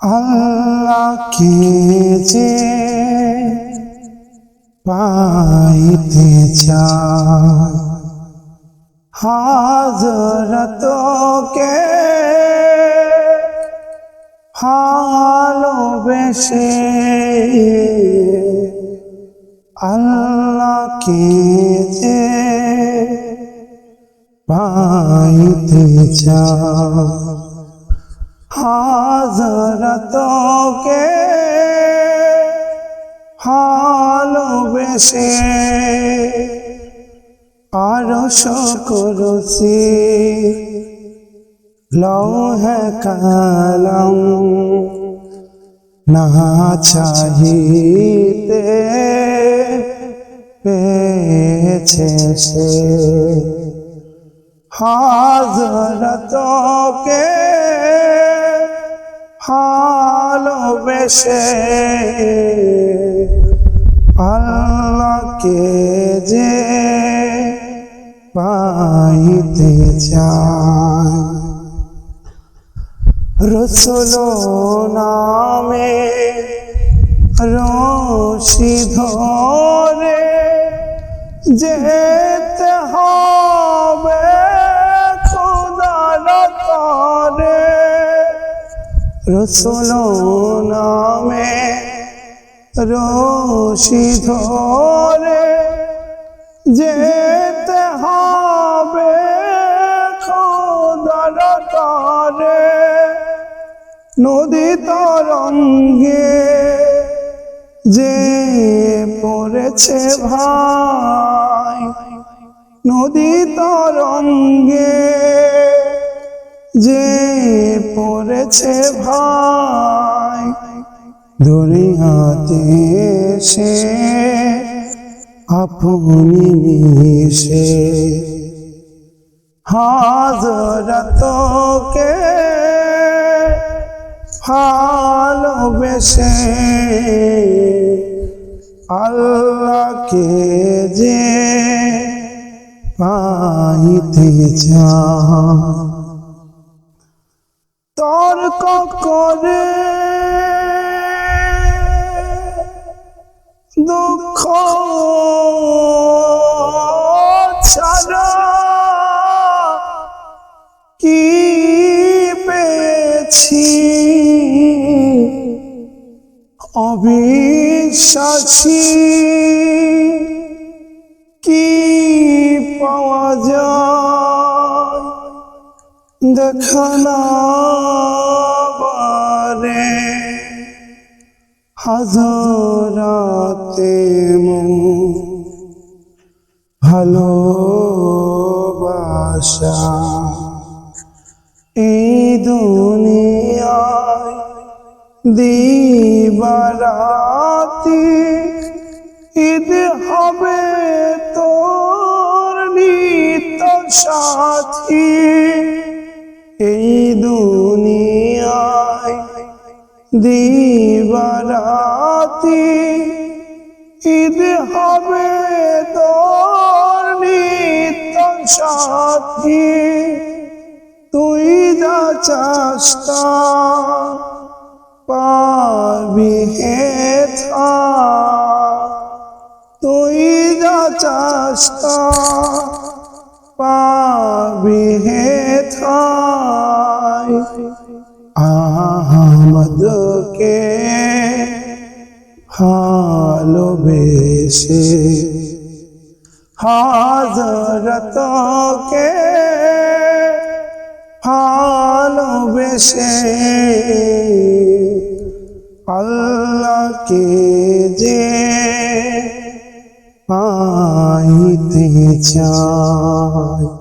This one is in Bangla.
আল্লাহকে যে পাইতে চায়। হাজরতকে ভালোবেসে আল্লাহকে যে পাইতে চায়। হাজরতকে ভালোবেসে আরশ করছি। লৌহে কালাম না চাহিতে পেয়েছে সে। হাজরতকে ভালোবেসে আল্লাহকে যে পাইতে চায়। রসুল নামে রশি ধরে যেতে রসুল নামে রশি ধরে যেতে হবে খোদার নদী তরঙ্গে যে পড়েছে ভাই নদী তরঙ্গে যে পড়েছে ভাই দুনিয়াতে সে আপনি মিশে হাজরতকে ভালোবেসে আল্লাহকে যে পাইতে চায় তর্ক করে দুঃখ কি পেয়েছি? অবিশ্বাসী কি পাওয়া যায়? বারে হাজারাতে মন ভালোবাসা। এই দুনিয়ায় দিবারাতি ঈদ হবে তোর নিত সাথী। দিবারাতি, ঈদ হবে তোর সাথী তুই যা চাস্তা পাবি, হে থা। তুই যা চাস্তা পাবি, হে থাই ভালোবেসে হাজরতকে ভালোবেসে আল্লাহকে যে পাইতে চায়।